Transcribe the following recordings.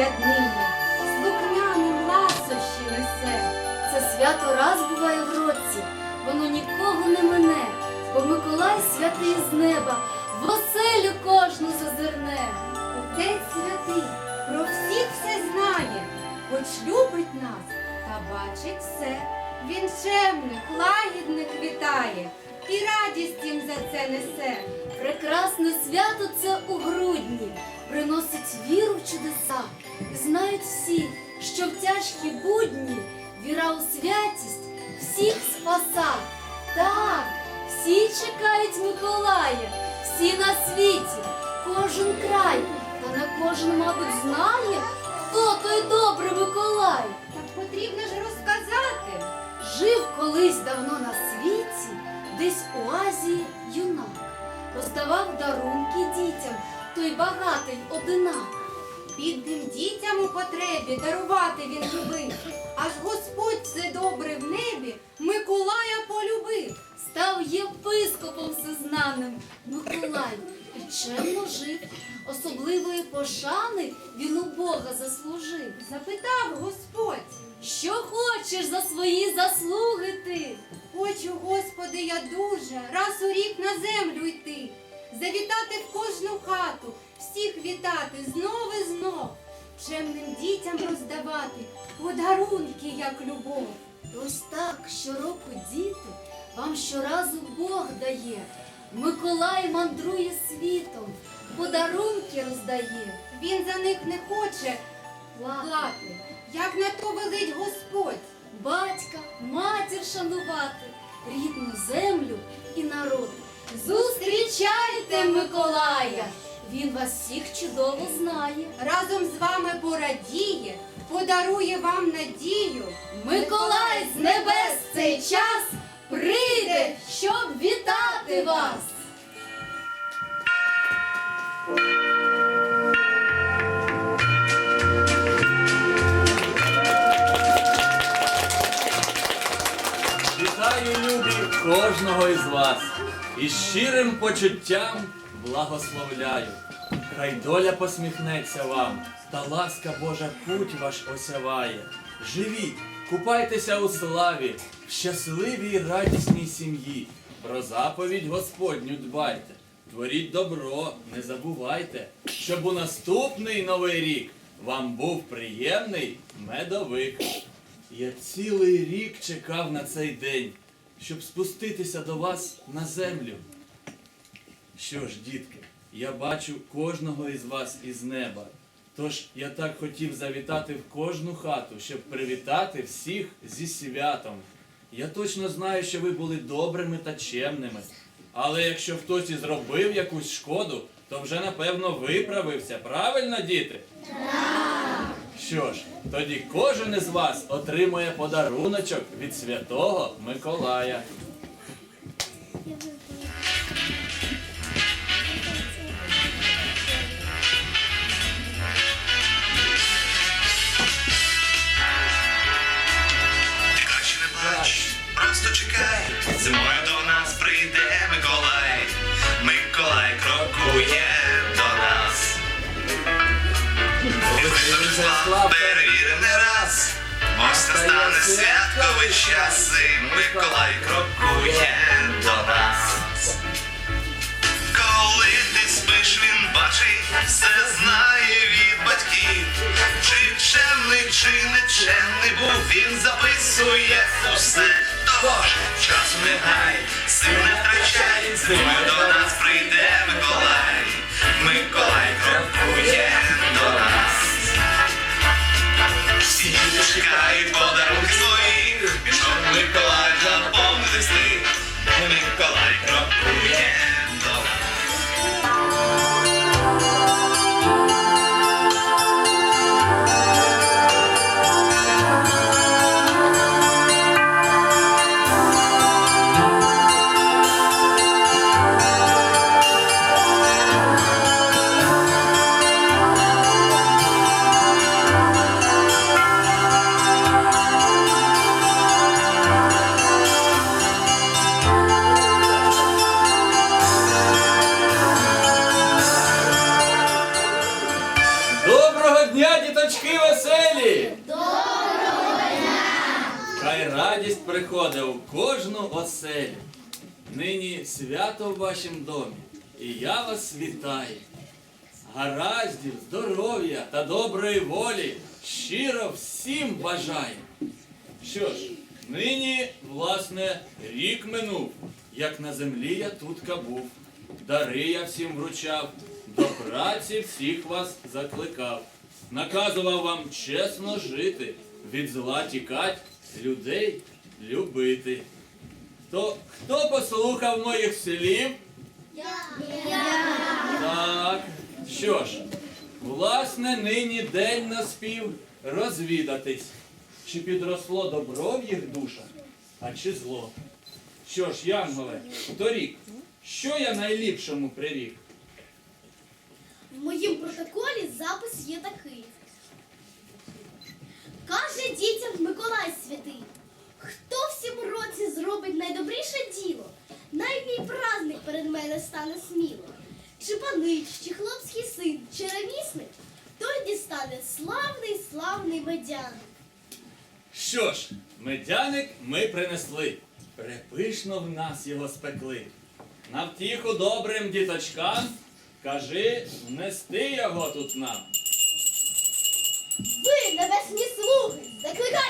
поряд нині, слухняним ласощі несе. Це свято раз буває в році, воно нікого не мине, бо Миколай святий з неба, в оселю кожну зазирне. Отець святий про всіх все знає, хоч любить нас та бачить все. Він чемних, лагідних вітає і радість їм за це несе. Прекрасне свято це у грудні, приносить віру в чудеса. Знають всі, що в тяжкі будні віра у святість всіх спаса. Так, всі чекають Миколая, всі на світі, кожен край, та не кожен, мабуть, знає, хто той добрий Миколай. Так потрібно ж розказати. Жив колись давно на світі, десь у Азії юнак, роздавав дарунки дітям, той багатий одинак. Бідним дітям у потребі дарувати він любив. Аж Господь все добре в небі Миколая полюбив. Став єпископом всезнаним Миколай і чемно жив. Особливої пошани він у Бога заслужив. Запитав Господь, Що хочеш за свої заслуги ти? хочу, Господи, я дуже раз у рік на землю йти, завітати в кожну хату, всіх вітати знов і знов, чемним дітям роздавати подарунки, як любов. Ось так щороку діти вам щоразу Бог дає. Миколай мандрує світом, подарунки роздає. Він за них не хоче плати, як на то велить Господь. Батька, матір шанувати, рідну землю і народ. Зустрічайте Миколая! Він вас всіх чудово знає. Разом з вами порадіє, подарує вам надію. Миколай з небес цей час прийде, щоб вітати вас. Вітаю, любі, кожного із вас і щирим почуттям благословляю. Хай доля посміхнеться вам, та ласка Божа путь ваш осяває. Живіть, купайтеся у славі, в щасливій радісній сім'ї. Про заповідь Господню дбайте, творіть добро, не забувайте, щоб у наступний новий рік вам був приємний медовик. Я цілий рік чекав на цей день, щоб спуститися до вас на землю. Що ж, дітки, я бачу кожного із вас із неба. Тож я так хотів завітати в кожну хату, щоб привітати всіх зі святом. Я точно знаю, що ви були добрими та чемними. Але якщо хтось і зробив якусь шкоду, то вже напевно виправився. Правильно, діти? Що ж, тоді кожен із вас отримує подаруночок від святого Миколая. Перевіри не раз. Ось настане святковий час, і Миколай крокує до нас. Коли ти спиш, він бачить, все знає від батьків. Чи чемний, чи нечемний був, він записує усе. Того ж часу не гай, сил не втрачай, зимою долі! Хай радість приходить у кожну оселю. Нині свято в вашім домі, і я вас вітаю. Гараздів, здоров'я та доброї волі щиро всім бажаю. Що ж, нині, власне, рік минув, як на землі я тут був. Дари я всім вручав, до праці всіх вас закликав. Наказував вам чесно жити, від зла тікать, людей любити. То хто послухав моїх слів? Так. Що ж, власне, нині день наспів розвідатись, чи підросло добро в їх душах, а чи зло. Що ж, Янголе, торік, що я найліпшому прирік? В моїм протоколі запис є такий. Каже дітям Миколай святий, хто в цім році зробить найдобріше діло, най мій праздник перед мене стане сміло. Чи панич, чи хлопський син, чи ремісник, той дістане славний, славний медяник. Що ж, медяник ми принесли, препишно в нас його спекли. На втіху добрим діточкам, кажи, нести його тут нам. Ви, небесні слуги, закликаю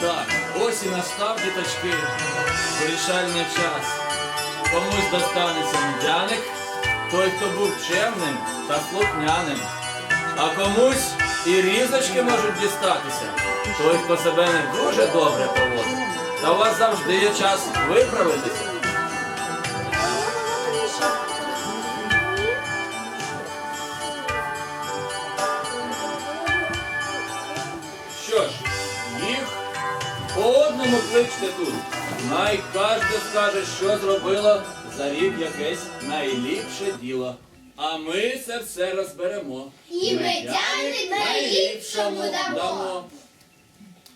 Так, ось і настав діточки. Вирішальний час. Комусь достанеться медяник, той, хто був чемним та слухняним. А комусь і різочки можуть дістатися. Той, хто себе не дуже добре поводить. Та у вас завжди є час виправитися. Кличте тут. Най кожне скаже, що зробило за рік якесь найліпше діло. А ми це все розберемо. І медяник найліпшому дамо.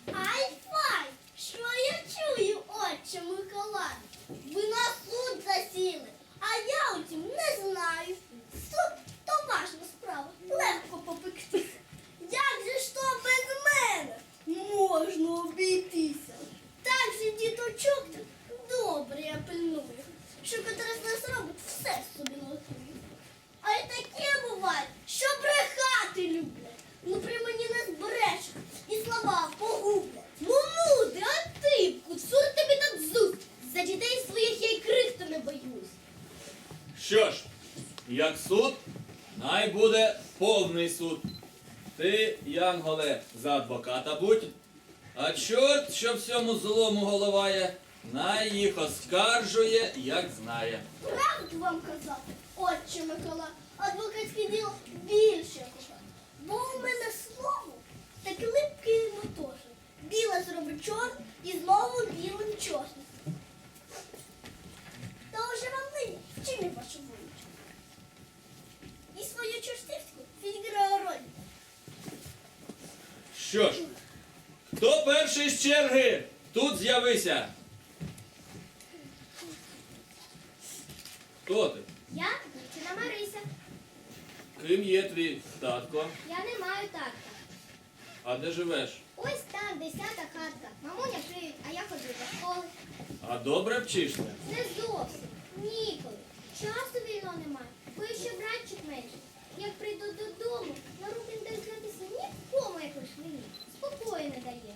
Ай, фай! Що я чую, отче Миколай? Ви на суд засіли, а я утім не знаю. Суд то важна справа, легко попектися. Як же ж то без мене можна обійтися? Так же діточок так добре я пильную, що котрий з нас робить все собі нотує. А й таке буває, що брехати люблять. Ну при мені не збереш і слова погублять. Ну нуди, а ти, куцур тобі та дзусь. За дітей своїх я й крихту не боюсь. Що ж, як суд, най буде повний суд. Ти, Янголе, за адвоката будь, а чорт, що всьому злому головає, най їх оскаржує, як знає. Правду вам казати, отче Микола, адвокатське діло більше кохати. Бо у мене слово так липке і мотоже. Біле зробить чорт і знову білим чорним. Та уже вам нині вчини вашу вуличку. І свою чортівську відіграє роль. Що ж, хто перший з черги? Тут з'явися. Хто ти? Я дівчина Марися. Ким є твій татко? Я не маю татка. А де живеш? Ось там десята хатка. Мамуня криють, а я ходжу до школи. А добре вчишся? Не зовсім. Ніколи. Часу вільного немає, бо ще братчик менший. Як прийду додому, на руки не дають гратися нікому, як лиш мені. Спокою не дає.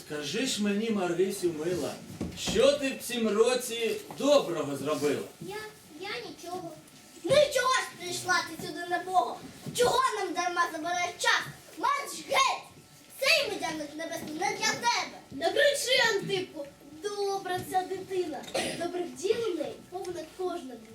Скажи ж мені, Марисю, мила, що ти в цім році доброго зробила? Я, я нічого. Ну і чого ж прийшла ти сюди на Бога? Чого нам дарма забираєш час? Марш геть! Цей медяник небесний не для тебе. Не кричи, Антипку! Добра ця дитина. Добрих діл у неї повна кожна днина.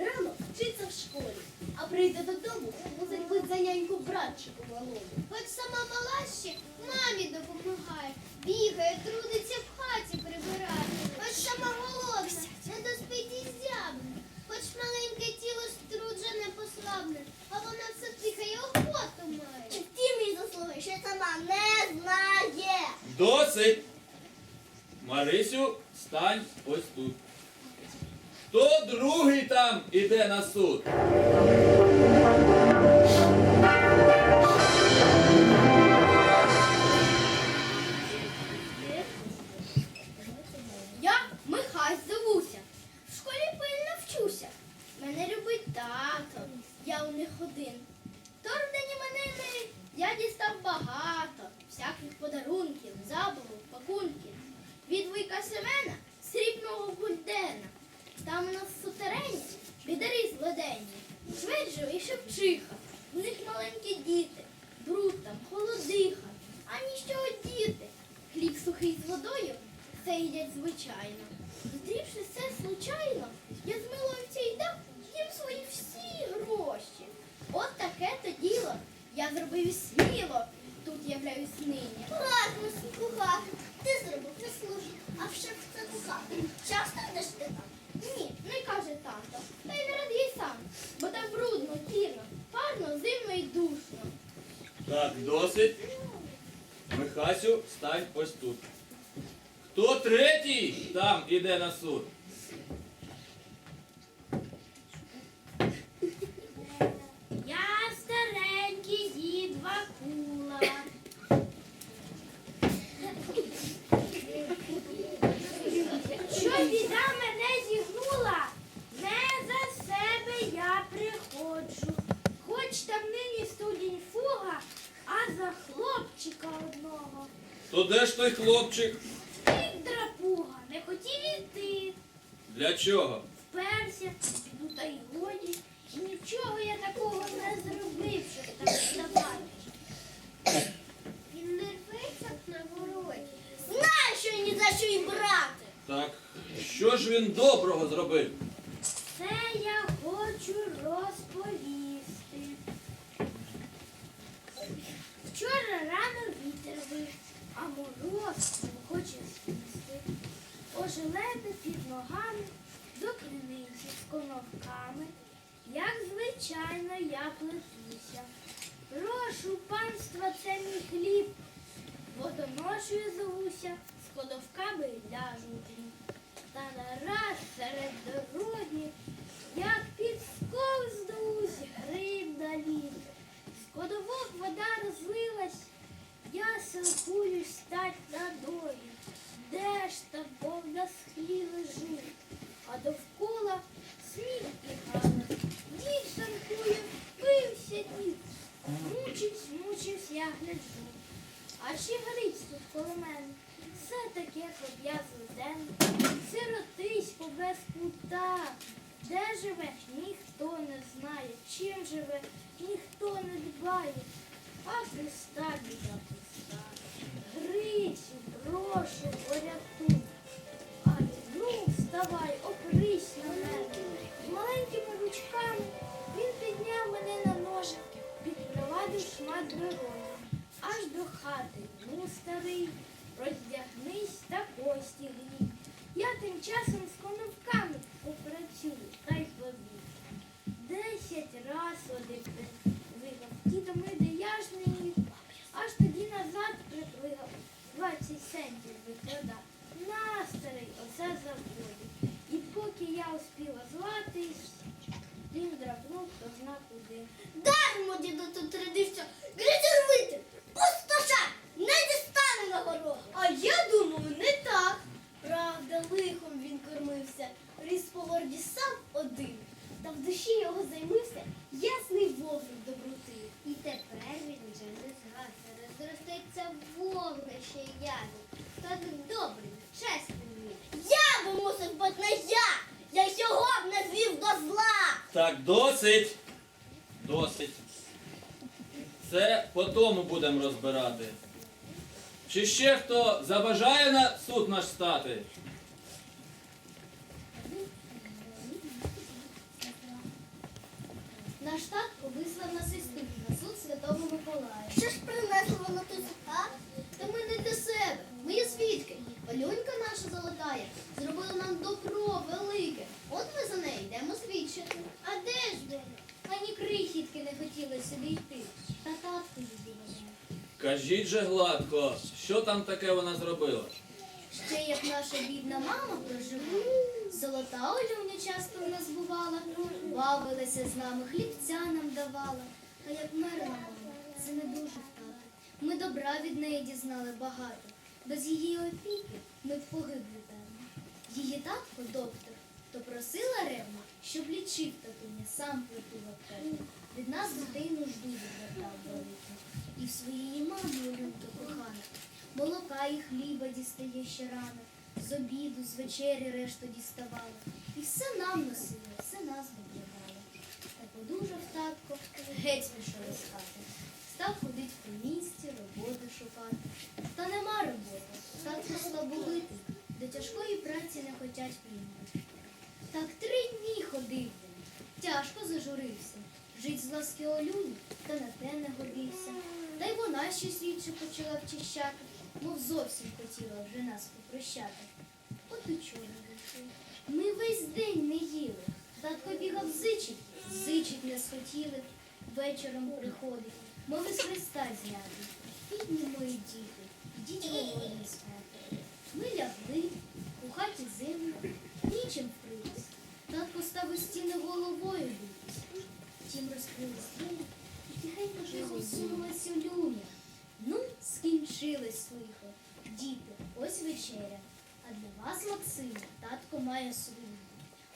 Рано вчиться в школі, а прийде додому, мусить за няньку братчику малому. Хоч сама мала ще мамі допомагає, бігає, трудиться в хаті прибирає. Хоч сама голодна, не доспить і зябне. Хоч маленьке тіло струджене послабне, а вона все тихає охоту має. Ті мій заслуги, що сама не знає. Досить! Марисю, стань ось тут. Хто другий там іде на суд? Я Михась зовуся. В школі пильно вчуся. Мене любить тато, я у них один. В день я дістав багато всяких подарунків, забавок, пакунків. Від вуйка Семена срібного гульдена. Там у нас сутерені бідарі злоденні. Шведжо і шевчиха. У них маленькі діти, бруд там, холодиха, ані що одіти. Хліб сухий з водою, це їдять звичайно. Зустрівши це случайно, я змилуюся і дав їм свої всі гроші. От таке то діло. Я зробив сміло. Тут являюсь нині. Ладно, слуга, ти зробив не службу, а в це кухати. Часто йдеш ти там? Ні, не каже тато. Та й не радій сам, бо там брудно, тіно, парно, зимно і душно. Так, досить. Михасю, стань ось тут. Хто третій там іде на суд? Я старенький дід Вакула. Що біда мене зігнула? Не за себе я приходжу. Хоч там нині студінь фуга, а за хлопчика одного. То де ж той хлопчик? Втік драпуга, не хотів іти. Для чого? Вперся, ну та й годі. І нічого я такого не зробив, щоб так вставати. Він не рветься на вороті. Знаю, що ні за що й брати. Так, що ж він доброго зробив? Це я хочу розповісти. Вчора рано вітер вив, а мороз не хоче спісти. Ожеледи під ногами до криниці з коновками. Як звичайно я плетуся. Прошу панства, це мій хліб. Водоношою зовуся, з ходовками ляжу в. Та нараз серед дороги, як підсковзнусь гриб на. З кодовок вода розлилась, я силкуюсь стать надою. Де ж та бо на схлі лежу, а довкола сніг і галас. Дід санкує, пився дід. Мучивсь, мучивсь, я гляджу. А чи горить тут коло мене? Все таке хлоп'язу день, сиротисько без кута. Де живе, ніхто не знає, чим живе, ніхто не дбає. А Христа біда пуста. Грицю, прошу, Ще його займився ясний вогник доброти. І тепер він вже не згасне, розростеться вогнище яду. Та добрий, чесний. Я би мусив бути не я! Я його б назвів до зла. Так досить. Досить. Це по тому будемо розбирати. Чи ще хто забажає на суд наш стати? Наш татко вислав нас із тут на суд Святого Миколая. Що ж принесло воно тут, а? Та ми не для себе, ми є свідки. Олюнька наша золотая зробила нам добро велике. От ми за неї йдемо свідчити. А де ж воно? Ані крихітки не хотіли сюди йти. Та татко її мене. Кажіть же гладко, що там таке вона зробила? Ще як наша бідна мама проживала, золота Олюня часто в нас бувала, бавилася з нами, хлібця нам давала. А як мерла мама, це не дуже втати. Ми добра від неї дізнали багато. Без її опіки ми б погибли певно. Її татко, доктор, то просила ревно, щоб лічив татуня, сам плету аптеку. Від нас дітей нужду відвертав велику. І в своїй мамі Олюнька кохана. Молока і хліба дістає ще рано, з обіду, з вечері решту діставала. І все нам носила, все нас доглядала. Та подужав татко, геть пішов із хати. Став ходить по місті, роботи шукати. Та нема роботи, татко слабовитий, до тяжкої праці не хотять приймати. Так три дні ходив він, тяжко зажурився. Жить з ласки Олюні, та на те не годився. Та й вона щось рідше почала вчищати, мов зовсім хотіла вже нас попрощати. От учора вийшли. Ми весь день не їли. Татко бігав зичить, зичить не схотіли. Вечором приходить, мов з Христа зняти. Бідні мої діти, йдіть голодні А для вас, Максиме, татко має свою.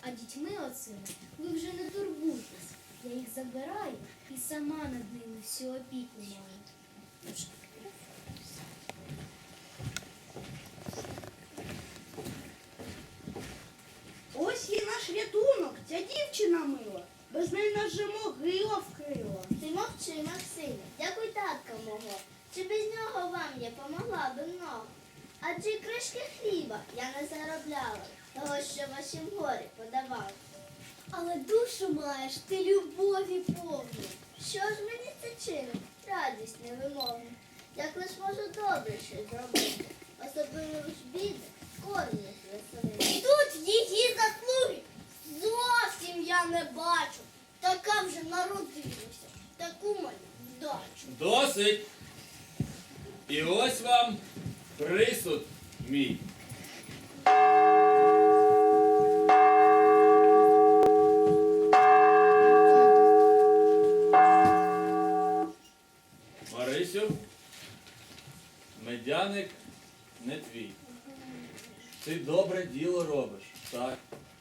А дітьми оцими ви вже не турбуйтесь. Я їх забираю і сама над ними всю опіку маю. Ось є наш рятунок, ця дівчина мила. Без неї нас же могила вкрила. Ти мовчи, Максиме, дякуй татка мого. Чи без нього вам я помогла би много? Адже й кришки хліба я не заробляла, того, що вашім горі подавала. Але душу маєш ти любові повну. Що ж мені це чинить? Радість невимовна. Як лиш можу добре щось зробити, особливо ж біди, коріння веселити. Тут її заслуги зовсім я не бачу. Така вже народилася, таку маю вдачу. Досить. І ось вам присуд мій. Марисю, медяник не твій. Ти добре діло робиш, так.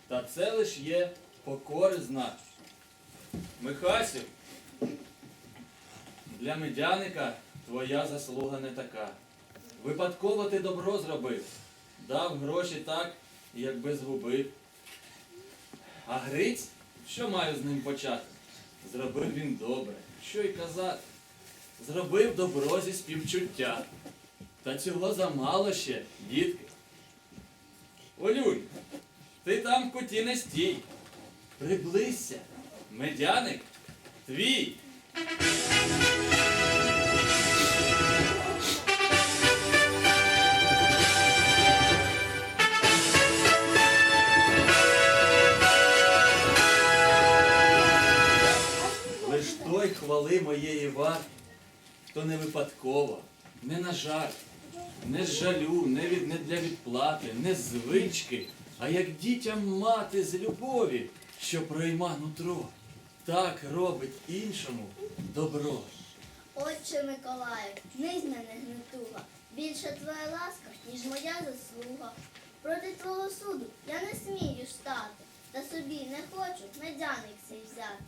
Та це лиш є покори знак. Михасю, для медяника твоя заслуга не така. Випадково ти добро зробив, дав гроші так, якби згубив. А Гриць, що маю з ним почати? Зробив він добре, що й казати. Зробив добро зі співчуття. Та цього замало ще, дітки. Олюнь, ти там в куті не стій. Приблизься, медяник твій. Хвали моєї варти, хто не випадково, не на жарт, не з жалю, не, від, не для відплати, не з звички, а як дітям мати з любові, що пройма нутро, так робить іншому добро. Отче Миколаю, не з мене гнетуга. Більше твоя ласка, ніж моя заслуга. Проти твого суду я не смію стати, та собі не хочу медяник цей взяти.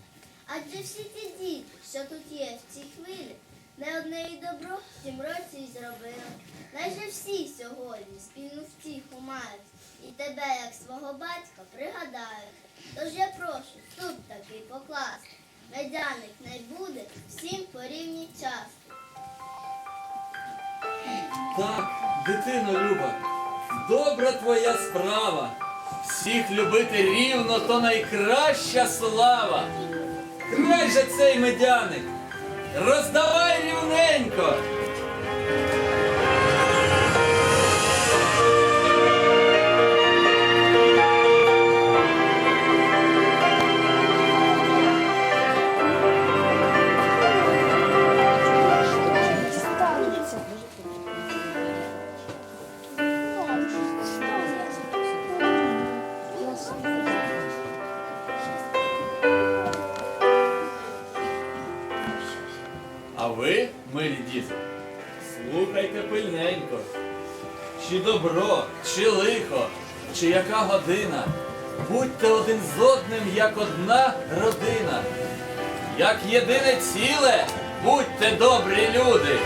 Адже всі ті діти, що тут є в цій хвилі, Не одне і добро в тім році й зробили. Найже всі сьогодні спільну втіху мають, і тебе, як свого батька, пригадають. Тож я прошу тут такий покласти. Медяник не буде всім по рівні часто. Так, дитино Люба, добра твоя справа. Всіх любити рівно то найкраща слава. Край же цей медяник, роздавай рівненько. Година, будьте один з одним, як одна родина. Як єдине ціле, будьте добрі люди.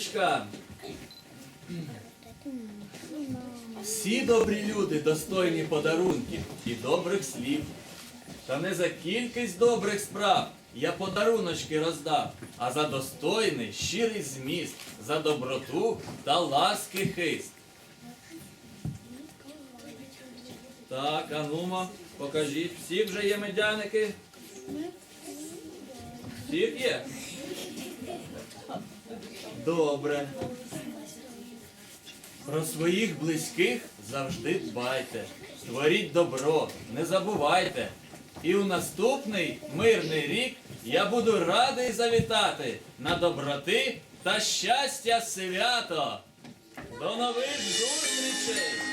Діточкам. Всі добрі люди достойні подарунків і добрих слів. Та не за кількість добрих справ я подаруночки роздав, а за достойний, щирий зміст, за доброту та ласки хист. Так, а покажіть, всі вже є медяники? Всіх є? Добре. Про своїх близьких завжди дбайте. Творіть добро, не забувайте. І у наступний мирний рік я буду радий завітати на доброти та щастя свято. До нових зустрічей!